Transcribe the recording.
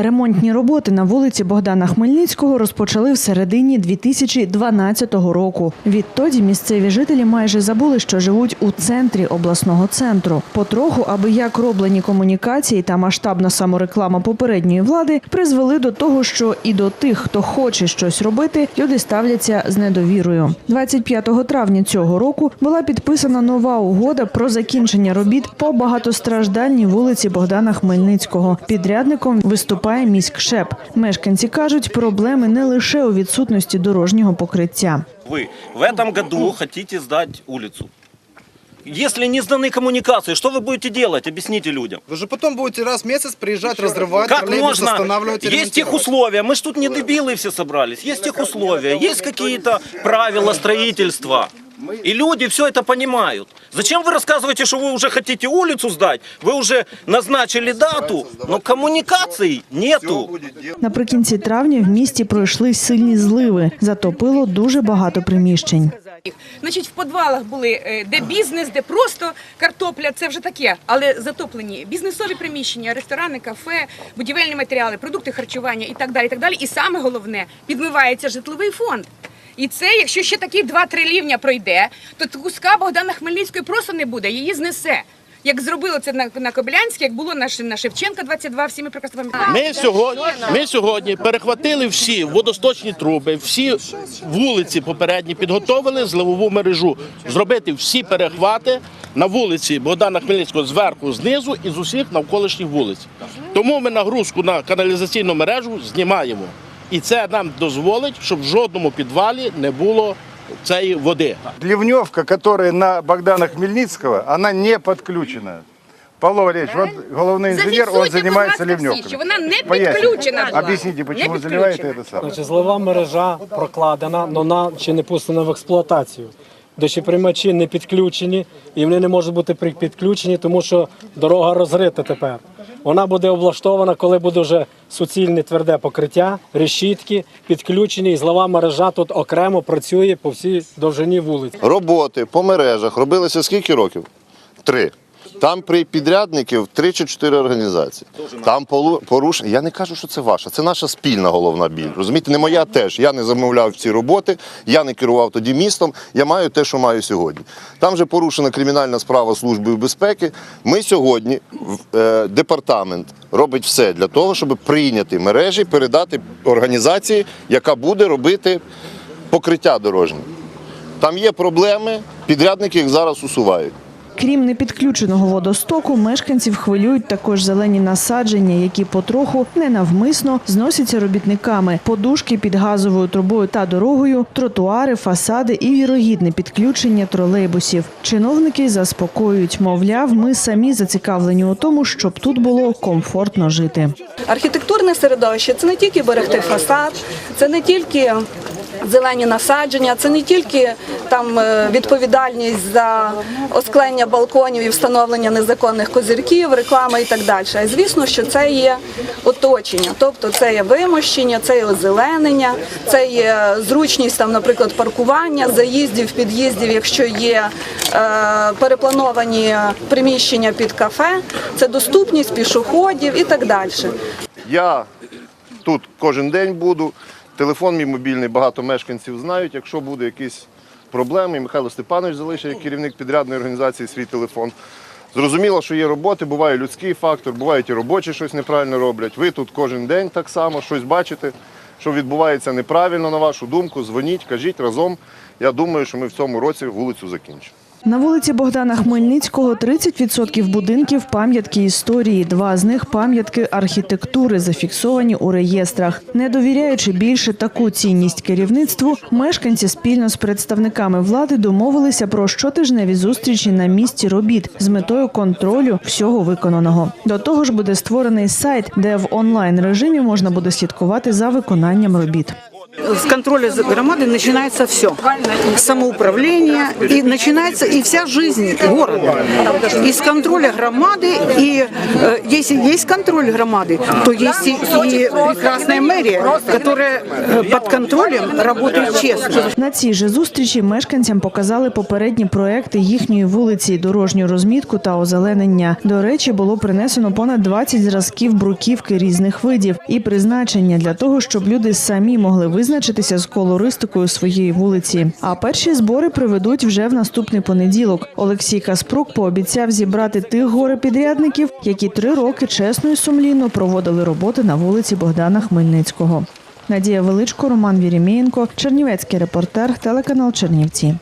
Ремонтні роботи на вулиці Богдана Хмельницького розпочали в середині 2012 року. Відтоді місцеві жителі майже забули, що живуть у центрі обласного центру. Потроху, аби як роблені комунікації та масштабна самореклама попередньої влади призвели до того, що і до тих, хто хоче щось робити, люди ставляться з недовірою. 25 травня цього року була підписана нова угода про закінчення робіт по багатостраждальній вулиці Богдана Хмельницького. Підрядником виступає міськшеп. Мешканці кажуть, проблеми не лише у відсутності дорожнього покриття. Вы в этом году хотите сдать улицу. Если не сданы коммуникации, что вы будете делать? Объясните людям. Вы же потом будете раз в месяц приезжать, разрывать, Как троллейбус можно? останавливать и Есть тех ремонтировать. условия. Мы ж тут не дебилы все собрались. Есть тех условия. Есть какие-то правила строительства. И люди все это понимают. Зачем вы рассказываете, что вы уже хотите улицу сдать? Вы уже назначили дату, но коммуникаций нету. Наприкінці травня в місті пройшли сильні зливи. Затопило дуже багато приміщень. їх. Значить, в підвалах були е, де бізнес, де просто картопля, це вже таке, але затоплені бізнесові приміщення, ресторани, кафе, будівельні матеріали, продукти харчування і так далі. І так далі. І саме головне, підмивається житловий фонд. І це, якщо ще такі 2-3 рівня пройде, то куска Богдана Хмельницької просто не буде, її знесе. Як зробили це на, на Кобилянській, як було на, Ш- на Шевченка 22, всі ми прекрасно пам'ятаємо. Ми сьогодні, ми сьогодні перехватили всі водосточні труби, всі вулиці попередні, підготовили зливову мережу, зробити всі перехвати на вулиці Богдана Хмельницького зверху, знизу і з усіх навколишніх вулиць. Тому ми нагрузку на каналізаційну мережу знімаємо. І це нам дозволить, щоб в жодному підвалі не було цієї води. Ливневка, которая на Богдана Хмельницкого, она не подключена. Павло Валерьевич, вот головный инженер, он Зафіксуйте, занимается будь ласка, всі, ливневками. що вона не Поясните. підключена була. Объясните, почему Не заливаете підключена. это самое? Значить, злива мережа прокладена, але вона ще не пустена в експлуатацію. Дощоприймачі не підключені, і вони не можуть бути при- підключені, тому що дорога розрита тепер. Вона буде облаштована, коли буде вже суцільне тверде покриття, решітки підключені, і злова мережа тут окремо працює по всій довжині вулиці. Роботи по мережах робилися скільки років? Три. Там при підрядників три чи чотири організації. Там порушення. Я не кажу, що це ваша, це наша спільна головна біль. Розумієте, не моя теж. Я не замовляв ці роботи, я не керував тоді містом. Я маю те, що маю сьогодні. Там же порушена кримінальна справа Службою безпеки. Ми сьогодні, е, департамент, робить все для того, щоб прийняти мережі, передати організації, яка буде робити покриття дорожнє. Там є проблеми, підрядники їх зараз усувають. Крім непідключеного водостоку, мешканців хвилюють також зелені насадження, які потроху ненавмисно зносяться робітниками, подушки під газовою трубою та дорогою, тротуари, фасади і вірогідне підключення тролейбусів. Чиновники заспокоюють, мовляв, ми самі зацікавлені у тому, щоб тут було комфортно жити. Архітектурне середовище це не тільки берегти фасад, це не тільки зелені насадження, це не тільки там е, відповідальність за осклення балконів і встановлення незаконних козирків, реклама і так далі. А звісно, що це є оточення, тобто це є вимощення, це є озеленення, це є зручність там, наприклад, паркування, заїздів, під'їздів, якщо є е, переплановані приміщення під кафе, це доступність пішоходів і так далі. Я тут кожен день буду. Телефон мій мобільний багато мешканців знають. Якщо буде якісь проблеми, і Михайло Степанович залишив як керівник підрядної організації свій телефон. Зрозуміло, що є роботи, буває людський фактор, бувають і робочі щось неправильно роблять. Ви тут кожен день так само щось бачите, що відбувається неправильно, на вашу думку. Дзвоніть, кажіть разом. Я думаю, що ми в цьому році вулицю закінчимо. На вулиці Богдана Хмельницького 30% будинків пам'ятки історії. Два з них пам'ятки архітектури, зафіксовані у реєстрах. Не довіряючи більше таку цінність керівництву, мешканці спільно з представниками влади домовилися про щотижневі зустрічі на місці робіт з метою контролю всього виконаного. До того ж, буде створений сайт, де в онлайн режимі можна буде слідкувати за виконанням робіт. С контроля за громады начинается все. Самоуправление, и начинается и вся жизнь города. Из контроля громады, и э, если есть контроль громады, то есть и, и прекрасная мэрия, которая э, под контролем работает честно. На цій же зустрічі мешканцям показали попередні проекти їхньої вулиці, дорожню розмітку та озеленення. До речі, було принесено понад 20 зразків бруківки різних видів і призначення для того, щоб люди самі могли визначитися з колористикою своєї вулиці. А перші збори приведуть вже в наступний понеділок. Олексій Каспрук пообіцяв зібрати тих горе-підрядників, які три роки чесно і сумлінно проводили роботи на вулиці Богдана Хмельницького. Надія Величко, Роман Вірімієнко, Чернівецький репортер, телеканал Чернівці.